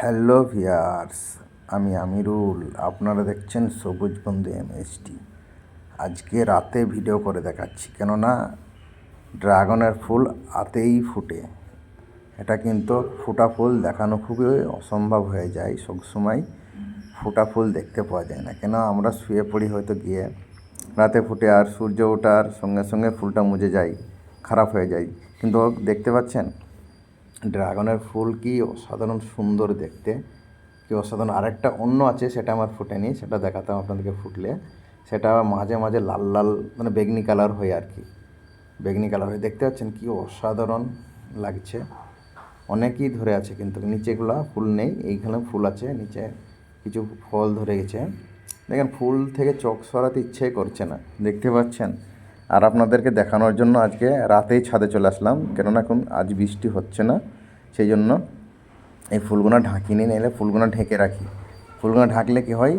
Hello viewers, আমি আমিরুল। আপনারা দেখছেন সবুজ বন্ধু এমএসটি। আজকে রাতে ভিডিও করে দেখাচ্ছি, কেননা ড্রাগনের ফুল আতেই ফুটে। এটা কিন্তু ফুটা ফুল দেখানো খুবই অসম্ভব হয়ে যায় সবসময় ফুটা ফুল দেখতে পাওয়া যায় না। কেন, আমরা শুয়ে পড়ি হয়তো গিয়ে, রাতে ফুটে আর সূর্য ওঠার সঙ্গে সঙ্গে ফুলটা মুজে যায়, খারাপ হয়ে যায়। কিন্তু দেখতে পাচ্ছেন ড্রাগনের ফুল কি অসাধারণ সুন্দর দেখতে, কি অসাধারণ আরেকটা অন্য আছে, সেটা আমার ফুটেনি, সেটা দেখাতাম আপনাদেরকে ফুটলে। সেটা মাঝে মাঝে লাল লাল মানে বেগনি কালার হয়ে আর কি। বেগনি কালার হয়ে, দেখতে পাচ্ছেন কি অসাধারণ লাগছে। অনেকই ধরে আছে কিন্তু নিচেগুলা ফুল নেই, এইখানে ফুল আছে, নিচে কিছু ফল ধরে গেছে। দেখেন, ফুল থেকে চোখ সরাতে ইচ্ছে করছে না, দেখতে পাচ্ছেন? আর আপনাদেরকে দেখানোর জন্য আজকে রাতেই ছাদে চলে আসলাম। কেননা এখন আজ বৃষ্টি হচ্ছে না, সেই জন্য এই ফুলগুলো ঢাকি নিয়ে নিলে ফুলগুলো ঢেকে রাখি। ফুলগুলো ঢাকলে কি হয়?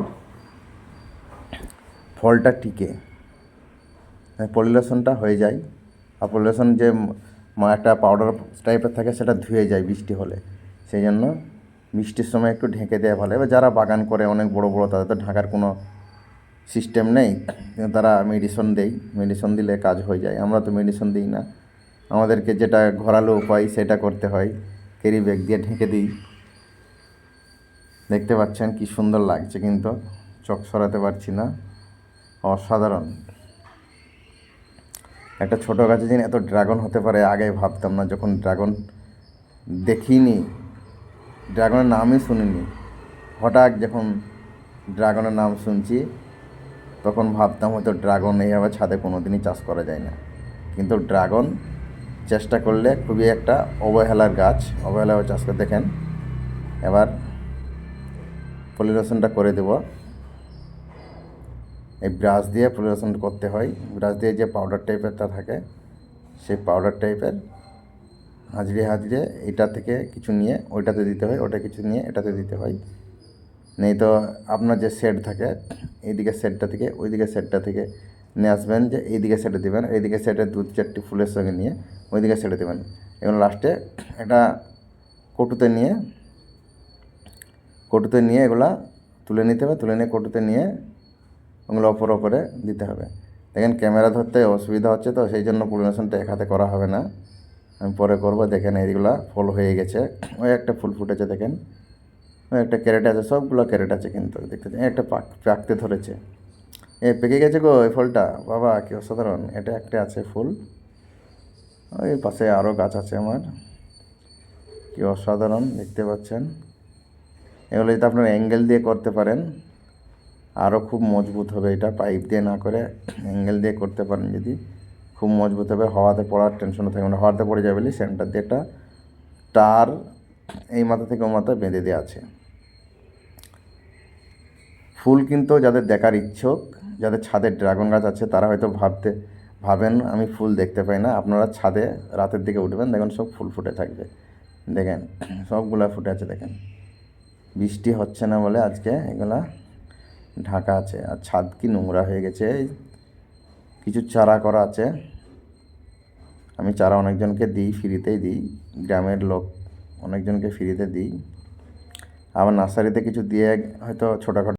ফলটা টিকে। পলিউশনটা হয়ে যায়। আর পলিউশন যে একটা পাউডার টাইপের থাকে, সেটা ধুয়ে যায় বৃষ্টি হলে। সেই জন্য বৃষ্টির সময় একটু ঢেকে দেওয়া ভালো। এবার যারা বাগান করে, অনেক বড় বড়, তাদের তো ঢাকার কোনো সিস্টেম নেই, তারা মেডিসিন দেয় মেডিসিন দিলে কাজ হয়ে যায়। আমরা তো মেডিসিন দিই না। আমাদেরকে যেটা ঘোরালো উপায় সেটা করতে হয়। ক্যারি ব্যাগ দিয়ে ঢেকে দিই। দেখতে পাচ্ছেন কি সুন্দর লাগছে কিন্তু, চোখ সরাতে পারছি না। অসাধারণ। একটা ছোটো গাছে যিনি এত ড্রাগন হতে পারে, আগে ভাবতাম না যখন ড্রাগন দেখিনি। ড্রাগনের নামই শুনিনি। হঠাৎ যখন ড্রাগনের নাম শুনছি তখন ভাবতাম হয়তো ড্রাগন এইভাবে ছাদে কোনো দিনই চাষ করা যায় না। কিন্তু ড্রাগন চেষ্টা করলে খুবই একটা অবহেলার গাছ। অবহেলায় চাষ করে দেখেন। এবার পলিউশনটা করে দেব। এই ব্রাশ দিয়ে পলিউশন করতে হয়। ব্রাশ দিয়ে যে পাউডার টাইপেরটা থাকে, সেই পাউডার টাইপের হাজড়ে হাজড়ে এটা থেকে কিছু নিয়ে ওইটাতে দিতে হয়, ওটা কিছু নিয়ে এটাতে দিতে হয়। নেই তো আপনার যে সেট থাকে, এইদিকে সেটটা থেকে, ওইদিকে সেটটা থেকে নিয়ে আসবেন যে এইদিকে সেটে দেবেন, এইদিকে সেটে দু চারটি ফুলের সঙ্গে নিয়ে ওইদিকে সেটে দেবেন। এবং লাস্টে একটা কটুতে নিয়ে কটুতে নিয়ে এগুলা তুলে নিতে হবে, তুলে নিয়ে কটুতে নিয়ে ওগুলো ওপর ওপরে দিতে হবে। দেখেন ক্যামেরা ধরতে অসুবিধা হচ্ছে তো, সেই জন্য পরিবেশনটা এক হাতে করা হবে না। আমি পরে করব, দেখেন এইগুলা ফল হয়ে গেছে। ওই একটা ফুল ফুটেছে, দেখেন। একটা ক্যারেট আছে, সবগুলো ক্যারেট আছে কিন্তু, দেখতে একটা পাক, পাকতে ধরেছে। এ পেকে গেছে গো এই ফলটা, বাবা কি অসাধারণ। এটা একটা আছে ফুল। ওই পাশে আরও গাছ আছে আমার। কি অসাধারণ, দেখতে পাচ্ছেন। এগুলো যদি আপনার অ্যাঙ্গেল দিয়ে করতে পারেন আরও খুব মজবুত হবে। এটা পাইপ দিয়ে না করে অ্যাঙ্গেল দিয়ে করতে পারেন যদি। খুব মজবুত হবে। হাওয়াতে পড়ার টেনশনও থাকবে না। হাওয়াতে পড়ে যাবে সেন্টার দিয়ে একটা তার এই মাথা থেকে ও মাথা বেঁধে দেওয়া আছে। ফুল কিন্তু যাদের দেখার ইচ্ছুক, যাদের ছাদে ড্রাগন গাছ আছে, তারা হয়তো ভাবতে, ভাবেন, আমি ফুল দেখতে পাই না। আপনারা ছাদে রাতের দিকে উঠবেন দেখেন সব ফুল ফুটে থাকবে। দেখেন, সবগুলা ফুটে আছে, দেখেন। বৃষ্টি হচ্ছে না বলে আজকে এগুলা ঢাকা আছে। আর ছাদ কি নোংরা হয়ে গেছে কিছু চারা করা আছে। আমি চারা অনেকজনকে দিই, ফ্রিতেই দিই। গ্রামের লোক অনেকজনকে ফ্রিতে দিই। আবার নার্সারিতে কিছু দিয়ে হয়তো ছোটোখাটো